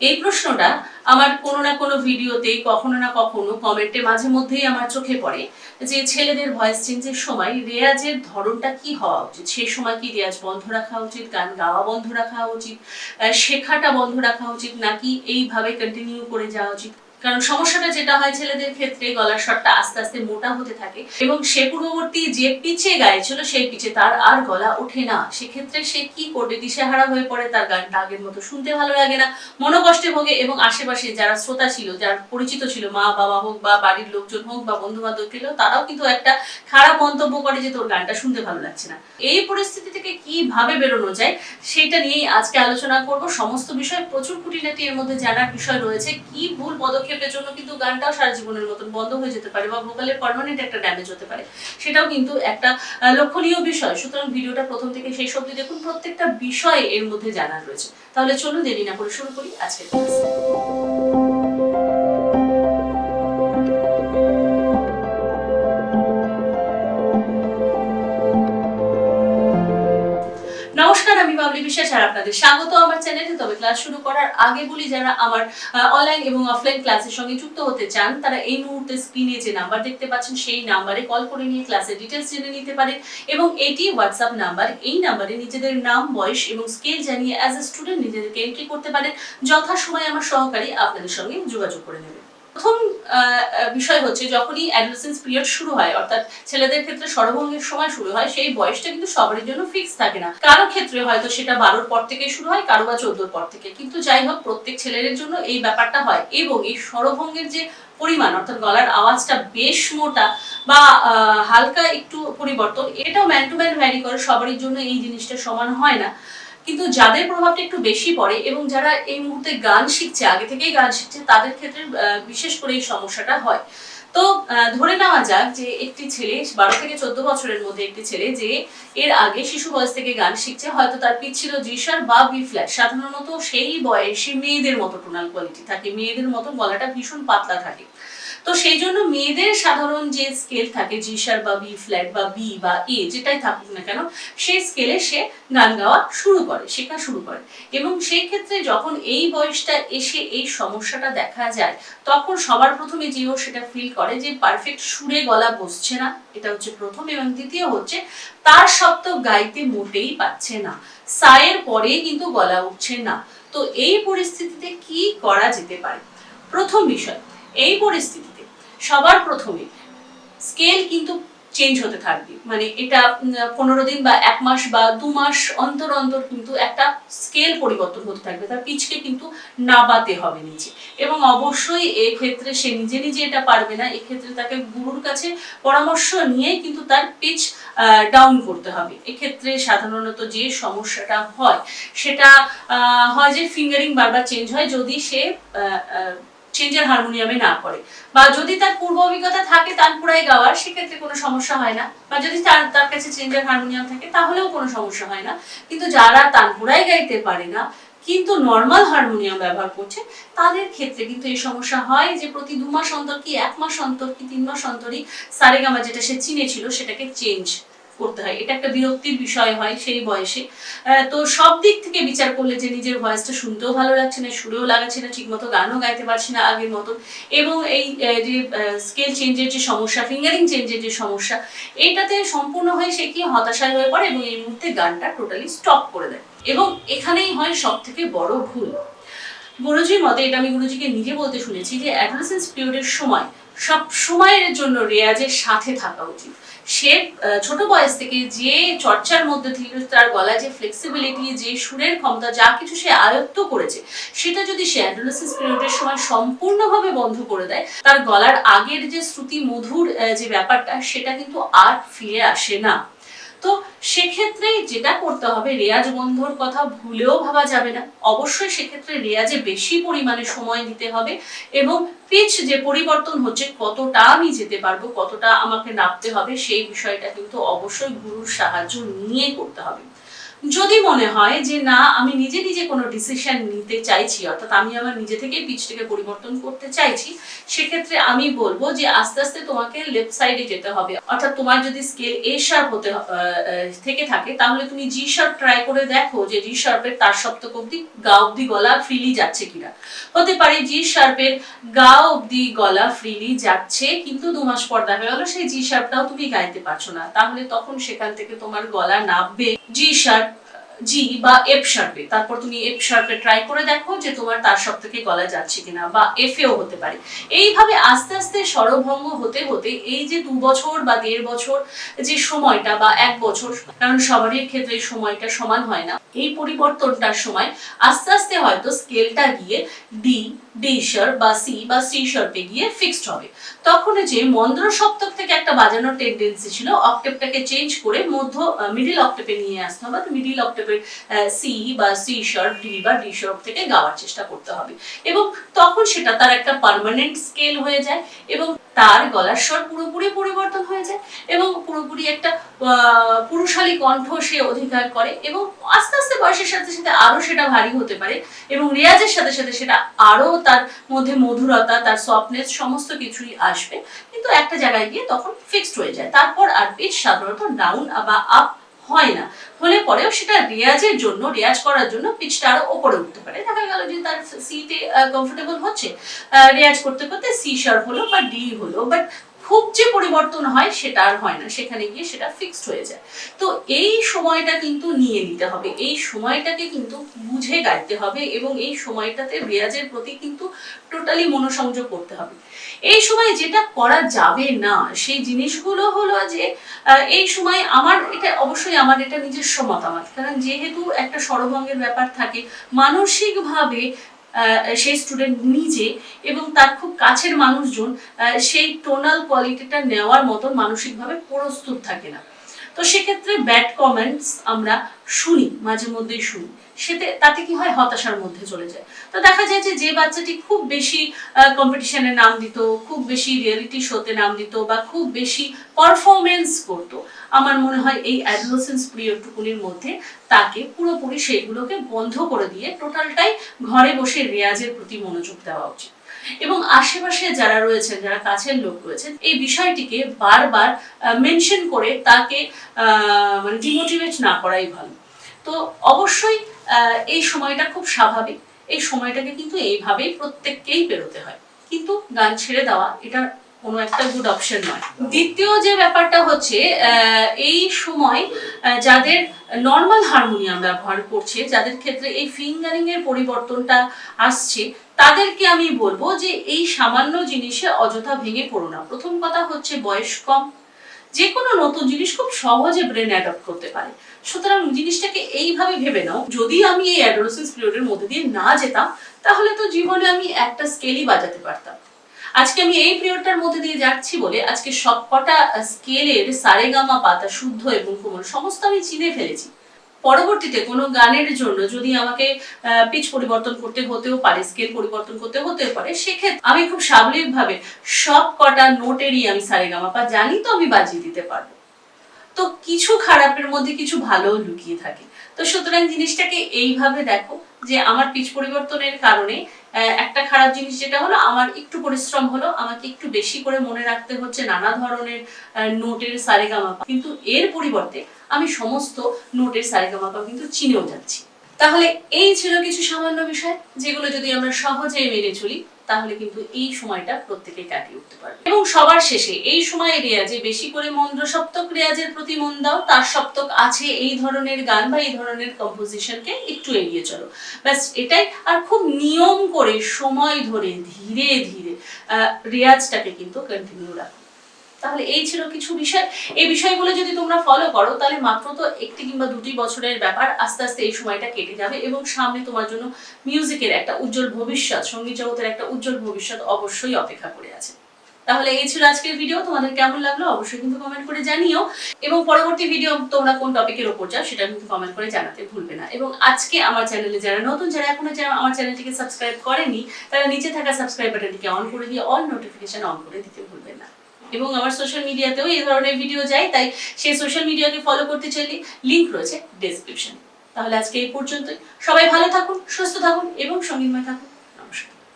এই প্রশ্নটা আমার কোনো না কোনো ভিডিওতে, কখনো না কখনো কমেন্টে মাঝে মধ্যেই আমার চোখে পড়ে যে ছেলেদের ভয়েস চেঞ্জের সময় রেয়াজের ধরনটা কি হওয়া উচিত? সেই সময় কি রেয়াজ বন্ধ রাখা উচিত? গান গাওয়া বন্ধ রাখা উচিত? শেখাটা বন্ধ রাখা উচিত? নাকি এইভাবে কন্টিনিউ করে যাওয়া উচিত? কারণ সমস্যাটা যেটা হয় ছেলেদের ক্ষেত্রে, গলার স্বরটা আস্তে আস্তে মোটা হতে থাকে এবং সে পূর্ববর্তী যে পিচে গাইছিল, সেই পিচে তার আর গলা ওঠে না। সেক্ষেত্রে সে কি করবে? দিশেহারা হয়ে পড়ে তার গানটা আগের মতো শুনতে ভালো লাগে না। মনোকষ্টে ভোগে এবং আশেপাশে যারা শ্রোতা ছিল, যার পরিচিত ছিল, মা, বাবা হোক বা বাড়ির লোকজন হোক বা বন্ধু বান্ধব ছিল, তারাও কিন্তু একটা খারাপ মন্তব্য করে যে তোর গানটা শুনতে ভালো লাগছে না। এই পরিস্থিতি থেকে কীভাবে বেরোনো যায় সেটা নিয়েই আজকে আলোচনা করব। সমস্ত বিষয় প্রচুর খুঁটিনাটি এর মধ্যে জানার বিষয় রয়েছে। কি ভুল পদক্ষেপের জন্য কিন্তু গানটাও সারা জীবনের মতন বন্ধ হয়ে যেতে পারে বা ভোকালের পারমানেন্ট একটা ড্যামেজ হতে পারে। সেটাও কিন্তু একটা লক্ষণীয় বিষয়। সুতরাং ভিডিওটা প্রথম থেকে সেই অবধি দেখুন। প্রত্যেকটা বিষয় এর মধ্যে জানার রয়েছে। তাহলে চলুন দেরি না করে শুরু করি আজকের নমস্কার বিশ্বাস আর আপনাদের স্বাগত আমার চ্যানেলে। তবে ক্লাস শুরু করার আগে বলি, যারা আমার অনলাইন এবং অফলাইন ক্লাসের সঙ্গে যুক্ত হতে চান, তারা এই মুহূর্তে স্ক্রিনে যে নাম্বার দেখতে পাচ্ছেন, সেই নাম্বারে কল করে নিয়ে ক্লাসের ডিটেলস জেনে নিতে পারেন এবং এটি হোয়াটসঅ্যাপ নাম্বার এই নাম্বারে নিজেদের নাম, বয়স এবং স্কেল জানিয়ে অ্যাজ এ স্টুডেন্ট নিজেদেরকে এন্ট্রি করতে পারেন। যথাসময়ে আমার সহকারী আপনাদের সঙ্গে যোগাযোগ করে নেবে। প্রথম বিষয় হচ্ছে যখনই অ্যাডোলেসেন্স পিরিয়ড শুরু হয়, অর্থাৎ ছেলেদের ক্ষেত্রে সরভঙ্গের সময় শুরু হয়, সেই বয়সটা কিন্তু সবারই জন্য ফিক্স থাকে না। কারও ক্ষেত্রে হয়তো সেটা বারোর পর থেকে শুরু হয়, কারও বা চোদ্দোর পর থেকে। কিন্তু যাই হোক, প্রত্যেক ছেলেদের জন্য এই ব্যাপারটা হয় এবং এই স্বরভঙ্গের যে পরিমাণ, অর্থাৎ গলার আওয়াজটা বেশ মোটা বা হালকা একটু পরিবর্তন, এটাও ম্যান টু ম্যান ভ্যারি করে, সবারই জন্য এই জিনিসটা সমান হয় না। কিন্তু যাদের প্রভাবটা একটু বেশি পড়ে এবং যারা এই মুহূর্তে গান শিখছে, আগে থেকেই গান শিখছে, তাদের ক্ষেত্রে বিশেষ করে এই সমস্যাটা হয়। তো ধরে নেওয়া যাক যে একটি ছেলে, বারো থেকে চোদ্দ বছরের মধ্যে একটি ছেলে যে এর আগে শিশু বয়স থেকে গান শিখছে, হয়তো তার পিচ ছিল জিসার বা বি ফ্ল্যাট সাধারণত সেই বয়সে মেয়েদের মতো টোনাল কোয়ালিটি থাকে, মেয়েদের মতো গলাটা ভীষণ পাতলা থাকে। তো সেই জন্য মেয়েদের সাধারণ যে স্কেল থাকে জিসার বা বি ফ্ল্যাট বা বি বা এ যেটাই থাকুক না কেন, সেই স্কেলে সে গান গাওয়া শুরু করে, শেখা শুরু করে। এবং সেই ক্ষেত্রে যখন এই বয়সটা এসে এই সমস্যাটা দেখা যায়, তখন সবার প্রথমে যে ও সেটা ফিল করে যে পারফেক্ট সুরে গলা বসছে না, এটা হচ্ছে প্রথম। এবং দ্বিতীয় হচ্ছে, তার শব্দ গাইতে মোটেই পাচ্ছে না। সায়ের পরে কিন্তু গলা উঠছে না। তো এই পরিস্থিতিতে কি করা যেতে পারে? প্রথম বিষয়, এই পরিস্থিতিতে সবার প্রথমে স্কেল কিন্তু চেঞ্জ হতে থাকবে। মানে এটা পনেরো দিন বা এক মাস বা দু মাস অন্তর অন্তর কিন্তু একটা স্কেল পরিবর্তন হতে থাকবে। তার পিচকে কিন্তু নাবাতে হবে নিচে। এবং অবশ্যই এক্ষেত্রে সে নিজে নিজে এটা পারবে না। এক্ষেত্রে তাকে গুরুর কাছে পরামর্শ নিয়ে কিন্তু তার পিচ ডাউন করতে হবে। এক্ষেত্রে সাধারণত যে সমস্যাটা হয়, সেটা হয় যে ফিঙ্গারিং বারবার চেঞ্জ হয়। যদি সে চেঞ্জের হারমোনিয়ামে না করে। বা যদি তার পূর্ব অভিজ্ঞতা থাকে তানপুরায় গাওয়ার, সেক্ষেত্রে কোনো সমস্যা হয় না। বা যদি তার তার কাছে চেঞ্জের হারমোনিয়াম থাকে, তাহলেও কোনো সমস্যা হয় না। কিন্তু যারা তানপুরায় গাইতে পারে না, কিন্তু নর্মাল হারমোনিয়াম ব্যবহার করছে, তাদের ক্ষেত্রে কিন্তু এই সমস্যা হয় যে প্রতি দু মাস অন্তর কি, এক মাস অন্তর কি, তিন মাস অন্তরই সারেগামা যেটা সে চিনেছিল, সেটাকে চেঞ্জ করতে হয়। এটা একটা বিরক্তির বিষয় হয় সেই বয়সে। তো সব দিক থেকে বিচার করলে যে নিজের ভয়েসটা শুনতেও ভালো লাগছে না সুরেও লাগাচ্ছে না ঠিক মতো গানও গাইতে পারছি না আগের মতো। এবং এই যে স্কেল চেঞ্জের যে সমস্যা ফিঙ্গারিং চেঞ্জের যে সমস্যা এইটাতে সম্পূর্ণ হয়ে সে কি হতাশায় হয়ে পড়ে এবং এই মুহূর্তে গানটা টোটালি স্টপ করে দেয়। এবং এখানেই হয় সব থেকে বড় ভুল। গুরুজির মতে এটা আমি গুরুজিকে নিজে বলতে শুনেছি যে অ্যাডোলেসেন্স পিরিয়ডের সময় সব সময়ের জন্য রেয়াজের সাথে থাকা উচিত। সে ছোট বয়স থেকে যে চর্চার মধ্যে থেকে তার গলায় যে ফ্লেক্সিবিলিটি যে সুরের ক্ষমতা, যা কিছু সে আয়ত্ত করেছে, সেটা যদি সে অ্যাডোলেসিস পিরিয়ডের সময় সম্পূর্ণভাবে বন্ধ করে দেয়, তার গলার আগের যে শ্রুতি মধুর যে ব্যাপারটা, সেটা কিন্তু আর ফিরে আসে না। তো সেক্ষেত্রে যেটা করতে হবে, রেয়াজ বন্ধর কথা ভুলেও ভাবা যাবে না। অবশ্যই সেক্ষেত্রে রেয়াজে বেশি পরিমাণে সময় দিতে হবে এবং পিচ যে পরিবর্তন হচ্ছে, কতটা আমি যেতে পারব, কতটা আমাকে নামতে হবে, সেই বিষয়টা কিন্তু অবশ্যই গুরুর সাহায্য নিয়ে করতে হবে। যদি মনে হয় যে না, আমি নিজে নিজে কোনো ডিসিশন নিতে চাইছি, অর্থাৎ আমি আমার নিজে থেকেই পিচটাকে পরিবর্তন করতে চাইছি, সেক্ষেত্রে আমি বলব যে আস্তে আস্তে তোমাকে লেফট সাইডে যেতে হবে। অর্থাৎ তোমার যদি স্কেল এ শার্প হতে থেকে থাকে, তাহলে তুমি জি শার্প ট্রাই করে দেখো যে জি শার্পের তার সপ্তক অব্দি গা অব্দি গলা ফ্রিলি যাচ্ছে কিনা। হতে পারে জি শার্পের গা অব্দি গলা ফ্রিলি যাচ্ছে, কিন্তু দু মাস পর দেখা গেল সেই জি শার্পটাও তুমি গাইতে পারছ না। তাহলে তখন সেখান থেকে তোমার গলা নামবে জি শার্প জি, বা এফ শার্পে তারপর তুমি এফ শার্পে ট্রাই করে দেখো যে তোমার তার সব থেকে গলা যাচ্ছে কিনা, বা এফ এও হতে পারে। এইভাবে আস্তে আস্তে স্বরভঙ্গ হতে হতে এই যে দু বছর বা দেড় বছর যে সময়টা বা এক বছর, কারণ সবারই ক্ষেত্রে সময়টা সমান হয় না। এই পরিবর্তনটার সময় আস্তে আস্তে হয়তো স্কেলটা গিয়ে ডি ডি শার্প বা সি বা সি শার্পে গিয়ে ফিক্সড হবে। তখন যে মন্দ্র সপ্তক থেকে একটা বাজানোর টেন্ডেন্সি ছিল অক্টেপটাকে চেঞ্জ করে মধ্য মিডিল অক্টেপে নিয়ে আসতে হবে। মিডিল অক্টেপের সি বা সি শার্প ডি বা ডি শার্প থেকে গাওয়ার চেষ্টা করতে হবে। এবং তখন সেটা তার একটা পার্মানেন্ট স্কেল হয়ে যায় এবং তার গলার স্বর পুরোপুরি পরিবর্তন হয়ে যায় এবং পুরোপুরি একটা পুরুষালী কণ্ঠ সে অধিকার করে এবং আস্তে আস্তে বয়সের সাথে সাথে আরও সেটা ভারী হতে পারে এবং রেয়াজের সাথে সাথে সেটা আরও তার মধ্যে মধুরতা, তার সফটনেস সমস্ত কিছুই আসবে। কিন্তু একটা জায়গায় গিয়ে তখন ফিক্সড হয়ে যায়। তারপর আর পিচ সাধারণত ডাউন বা আপ হয় না। হলে পরেও সেটা রেয়াজের জন্য, রেয়াজ করার জন্য পিচটা আরও ওপরে উঠতে পারে। দেখা গেল যে তার সিতে কমফোর্টেবল হচ্ছে। রেয়াজ করতে করতে সি শার্প হলো বা ডি হলো বাট খুব যে পরিবর্তন হয় সেটা আর হয় না। সেখানে গিয়ে সেটা ফিক্সড হয়ে যায়। তো এই সময়টা কিন্তু নিয়ে নিতে হবে। এই সময়টাকে কিন্তু বুঝে গাইতে হবে এবং এই সময়টাতে রেয়াজের প্রতি কিন্তু টোটালি মনোসংযোগ করতে হবে। এই সময় যেটা করা যাবে না, সেই জিনিসগুলো হলো যে এই সময় আমার এটা অবশ্যই আমার এটা নিজস্ব মতামত। কারণ যেহেতু একটা স্বরভঙ্গের ব্যাপার থাকে, মানসিকভাবে সেই স্টুডেন্ট নিজে এবং তার খুব কাছের মানুষজন সেই টোনাল কোয়ালিটিটা নেওয়ার মতন মানসিকভাবে প্রস্তুত থাকে না। তো সেক্ষেত্রে ব্যাড কমেন্টস আমরা শুনি, মাঝে মধ্যেই শুনি। সেতে, তাতে কি হয়? হতাশার মধ্যে চলে যায়। তো দেখা যায় যে যে বাচ্চাটি খুব বেশি কম্পিটিশনে নাম দিত, খুব বেশি রিয়েলিটি শোতে নাম দিত বা খুব বেশি পারফরমেন্স করতো, আমার মনে হয় এই অ্যাডলোসেন্স পিরিয়ডটুকুনির মধ্যে তাকে পুরোপুরি সেইগুলোকে বন্ধ করে দিয়ে টোটালটাই ঘরে বসে রেয়াজের প্রতি মনোযোগ দেওয়া উচিত। এবং আশেপাশে যারা রয়েছেন, যারা কাছের লোক রয়েছেন, এই বিষয়টিকে বারবার মেনশন করে তাকে মানে ডিমোটিভেট না করাই ভালো। তো অবশ্যই এই সময়টা খুব স্বাভাবিক। এই সময়টাকে কিন্তু এইভাবেই প্রত্যেককেই বেরোতে হয়। কিন্তু গান ছেড়ে দেওয়া, এটা কোনো একটা গুড অপশন নয়। দ্বিতীয় যে ব্যাপারটা হচ্ছে এই সময় যাদের নর্মাল হারমোনিয়াম ব্যবহার করছে, যাদের ক্ষেত্রে এই ফিঙ্গারিং এর পরিবর্তনটা আসছে তাদেরকে আমি বলব যে এই সামান্য জিনিসে অযথা ভেঙে পড়ো না। প্রথম কথা হচ্ছে বয়স কম। যে কোনো নতুন জিনিস খুব সহজে ব্রেন অ্যাডপ্ট করতে পারে। সুতরাং জিনিসটাকে এইভাবে ভেবে নাও, যদি আমি এই অ্যাডোলসেন্স পিরিয়ডের মধ্যে দিয়ে না যেতাম, তাহলে তো জীবনে আমি একটা স্কেলই বাজাতে পারতাম। আজকে আমি এই পিরিয়ডটার মধ্যে দিয়ে যাচ্ছি বলে আজকে সবকটা স্কেলের সারেগামা পাতা শুদ্ধ এবং কোমল, সমস্ত আমি চিনে ফেলেছি। পরবর্তীতে কোনো গানের জন্য যদি আমাকে পিচ পরিবর্তন করতে হতেও পারে স্কেল পরিবর্তন করতে হতে পারে, সেক্ষেত্রে আমি খুব স্বাভাবিকভাবে সব কটা নোটেরই আমি সারেগামাপা জানি তো আমি বাজিয়ে দিতে পারব। তো কিছু খারাপের মধ্যে কিছু ভালো লুকিয়ে থাকে। তো সুতরাং জিনিসটাকে এইভাবে দেখো যে আমার পিচ পরিবর্তনের কারণে একটা খারাপ জিনিস যেটা হলো, আমার একটু পরিশ্রম হলো, আমাকে একটু বেশি করে মনে রাখতে হচ্ছে নানা ধরনের নোটের সারেগামাপা কিন্তু এর পরিবর্তে আমি সমস্ত নোটের সারেগামাপা কিন্তু চিনেও যাচ্ছি। তাহলে এই ছিল কিছু সামান্য বিষয় যেগুলো যদি আমরা সহজে মেনে চলি, তাহলে কিন্তু এই সময়টা প্রত্যেকে কাটিয়ে উঠতে পারবে। এবং সবার শেষে এই সময় রেয়াজে বেশি করে মন্দ্র সপ্তক রেয়াজের প্রতি মন দাও, তার সপ্তক আছে এই ধরনের গান বা এই ধরনের কম্পোজিশনকে একটু এগিয়ে চলো। ব্যাস, এটাই। আর খুব নিয়ম করে সময় ধরে ধীরে ধীরে রেয়াজটাকে কিন্তু কন্টিনিউ রাখো। তাহলে এই ছিল কিছু বিষয়। এই বিষয়গুলো যদি তোমরা ফলো করো, তাহলে মাত্র তো একটি কিংবা দুটি বছরের ব্যাপার আস্তে আস্তে এই সময়টা কেটে যাবে এবং সামনে তোমার জন্য মিউজিকের একটা উজ্জ্বল ভবিষ্যৎ, সংগীত জগতের একটা উজ্জ্বল ভবিষ্যৎ অবশ্যই অপেক্ষা করে আছে। তাহলে এই ছিল আজকের ভিডিও তোমাদের কেমন লাগল অবশ্যই কিন্তু কমেন্ট করে জানিও। এবং পরবর্তী ভিডিও তোমরা কোন টপিকের ওপর চাও সেটা কিন্তু কমেন্ট করে জানাতে ভুলবে না। এবং আজকে আমার চ্যানেলে যারা নতুন, যারা এখনও যারা আমার চ্যানেলটিকে সাবস্ক্রাইব করেনি, তারা নিচে থাকা সাবস্ক্রাইব বাটনটিকে অন করে দিয়ে অল নোটিফিকেশন অন করে দিতে ভুলবেন না। এবং আমার সোশ্যাল মিডিয়াতেও এই ধরনের ভিডিও যায়, তাই সেই সোশ্যাল মিডিয়াকে ফলো করতে চাইলে লিঙ্ক রয়েছে ডিসক্রিপশন তাহলে আজকে এই পর্যন্তই। সবাই ভালো থাকুন, সুস্থ থাকুন এবং সঙ্গীময় থাকুন।